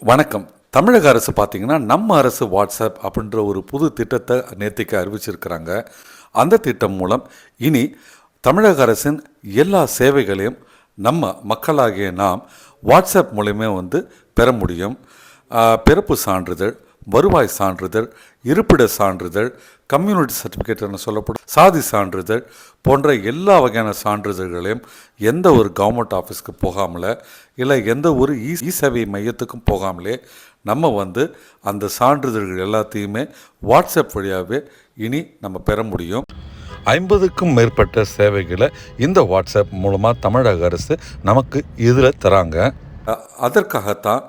வணக்கம். தமிழக அரசு பார்த்தீங்கன்னா நம்ம அரசு வாட்ஸ்அப் அப்படின்ற ஒரு புது திட்டத்தை நேர்த்திக்க அறிவிச்சிருக்கிறாங்க. அந்த திட்டம் மூலம் இனி தமிழக அரசின் எல்லா சேவைகளையும் நம்ம மக்களாகிய நாம் வாட்ஸ்அப் மூலயமே வந்து பெற முடியும். பிறப்பு சான்றிதழ் வருவாய் சான்றிதழ் இருப்பிட சான்றிதழ் கம்யூனிட்டி சர்டிஃபிகேட்னு சொல்லப்படும் சாதி சான்றிதழ் போன்ற எல்லா வகையான சான்றிதழ்களையும் எந்த ஒரு கவர்மெண்ட் ஆஃபீஸ்க்கு போகாமல இல்லை எந்த ஒரு இ இ சேவை மையத்துக்கும் போகாமலே நம்ம வந்து அந்த சான்றிதழ்கள் எல்லாத்தையுமே வாட்ஸ்அப் வழியாகவே இனி நம்ம பெற முடியும். ஐம்பதுக்கும் மேற்பட்ட சேவைகளை இந்த வாட்ஸ்அப் மூலமாக தமிழக அரசு நமக்கு இதில் தராங்க. அதற்காகத்தான்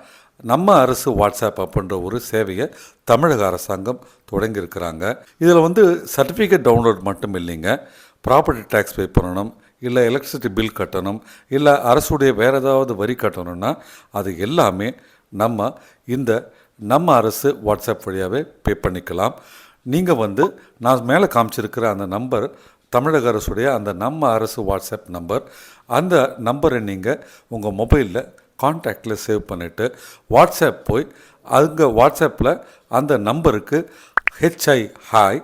நம்ம அரசு வாட்ஸ்அப் அப்படின்ற ஒரு சேவையை தமிழக அரசாங்கம் தொடங்கியிருக்கிறாங்க. இதில் வந்து சர்டிஃபிகேட் டவுன்லோட் மட்டும் இல்லைங்க. ப்ராப்பர்ட்டி டேக்ஸ் பே பண்ணணும் இல்லை எலக்ட்ரிசிட்டி பில் கட்டணும் இல்லை அரசுடைய வேறு ஏதாவது வரி கட்டணும்னா அது எல்லாமே நம்ம இந்த நம்ம அரசு வாட்ஸ்அப் வழியாகவே பே பண்ணிக்கலாம். நீங்கள் வந்து நான் மேலே காமிச்சிருக்கிற அந்த நம்பர் தமிழக அரசுடைய அந்த நம்ம அரசு வாட்ஸ்அப் நம்பர் அந்த நம்பரை நீங்கள் உங்கள் மொபைலில் காண்டாக்டில் சேவ் பண்ணிவிட்டு வாட்ஸ்அப் போய் அங்கே வாட்ஸ்அப்பில் அந்த நம்பருக்கு ஹெச்ஐ ஹாய்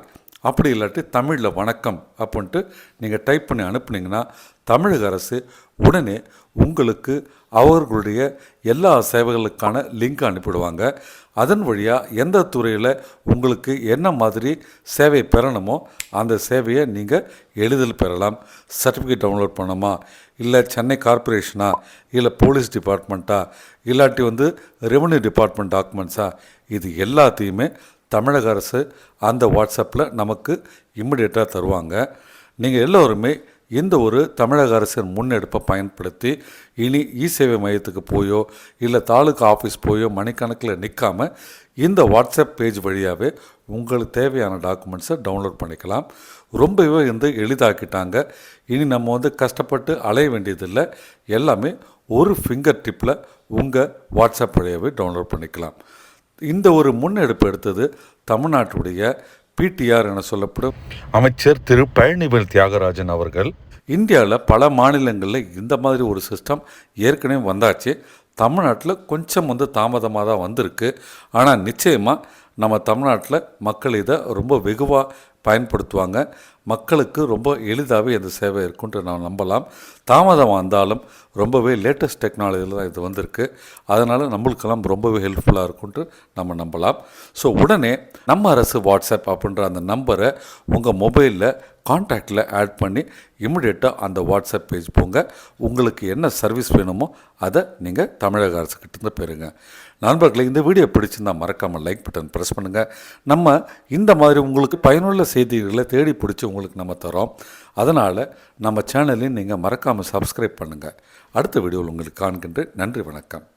அப்படி இல்லாட்டி தமிழில் வணக்கம் அப்படின்ட்டு நீங்கள் டைப் பண்ணி அனுப்புனீங்கன்னா தமிழக அரசு உடனே உங்களுக்கு அவர்களுடைய எல்லா சேவைகளுக்கான லிங்க் அனுப்பிடுவாங்க அதன் வழியாக எந்த துறையில் உங்களுக்கு என்ன மாதிரி சேவை பெறணுமோ அந்த சேவையை நீங்கள் எளிதில் பெறலாம். சர்டிஃபிகேட் டவுன்லோட் பண்ணணுமா? இல்லை சென்னை கார்ப்பரேஷனா? இல்லை போலீஸ் டிபார்ட்மெண்ட்டா? இல்லாட்டி வந்து ரெவன்யூ டிபார்ட்மெண்ட் டாக்குமெண்ட்ஸா? இது எல்லாத்தையுமே தமிழக அரசு அந்த வாட்ஸ்அப்பில் நமக்கு இம்மிடியேட்டாக தருவாங்க. நீங்கள் எல்லோருமே இந்த ஒரு தமிழக அரசின் முன்னெடுப்பை பயன்படுத்தி இனி இ சேவை மையத்துக்கு போயோ இல்லை தாலுகா ஆஃபீஸ் போயோ மணிக்கணக்கில் நிற்காமல் இந்த வாட்ஸ்அப் பேஜ் வழியாகவே உங்களுக்கு தேவையான டாக்குமெண்ட்ஸை டவுன்லோட் பண்ணிக்கலாம். ரொம்பவே வந்து எளிதாக்கிட்டாங்க. இனி நம்ம வந்து கஷ்டப்பட்டு அலைய வேண்டியதில்லை. எல்லாமே ஒரு ஃபிங்கர் டிப்பில் உங்கள் வாட்ஸ்அப் வழியாகவே டவுன்லோட் பண்ணிக்கலாம். இந்த ஒரு முன்னெடுப்பு எடுத்தது தமிழ்நாட்டுடைய பிடிஆர் என சொல்லப்படும். அமைச்சர் திரு பழனிவேல் தியாகராஜன் அவர்கள். இந்தியாவில் பல மாநிலங்களில் இந்த மாதிரி ஒரு சிஸ்டம் ஏற்கனவே வந்தாச்சு. தமிழ்நாட்டில் கொஞ்சம் வந்து தாமதமாக தான் வந்திருக்கு. ஆனால் நிச்சயமாக நம்ம தமிழ்நாட்டில் மக்கள் இதை ரொம்ப வெகுவாக பயன்படுத்துவாங்க. மக்களுக்கு ரொம்ப எளிதாகவே இந்த சேவை இருக்குன்ட்டு நான் நம்பலாம். தாமதம் வந்தாலும் ரொம்பவே லேட்டஸ்ட் டெக்னாலஜியில் தான் இது வந்திருக்கு. அதனால் நம்மளுக்கெல்லாம் ரொம்பவே ஹெல்ப்ஃபுல்லாக இருக்குன்ட்டு நம்ம நம்பலாம். ஸோ உடனே நம்ம அரசு வாட்ஸ்அப் அப்படின்ற அந்த நம்பரை உங்கள் மொபைலில் காண்டாக்டில் ஆட் பண்ணி இமிடியேட்டாக அந்த வாட்ஸ்அப் பேஜ் போங்க. உங்களுக்கு என்ன சர்வீஸ் வேணுமோ அதை நீங்கள் தமிழக அரசுக்கிட்டேருந்து பெறுங்க. நண்பர்களே இந்த வீடியோ பிடிச்சிருந்தா மறக்காமல் லைக் பட்டன் ப்ரெஸ் பண்ணுங்கள் நம்ம இந்த மாதிரி உங்களுக்கு பயனுள்ள செய்திகளை தேடி பிடிச்சி உங்களுக்கு நம்ம தரோம். அதனால் நம்ம சேனலையும் நீங்கள் மறக்காமல் சப்ஸ்கிரைப் பண்ணுங்கள் அடுத்த வீடியோவில் உங்களுக்கு காண்கின்ற நன்றி வணக்கம்.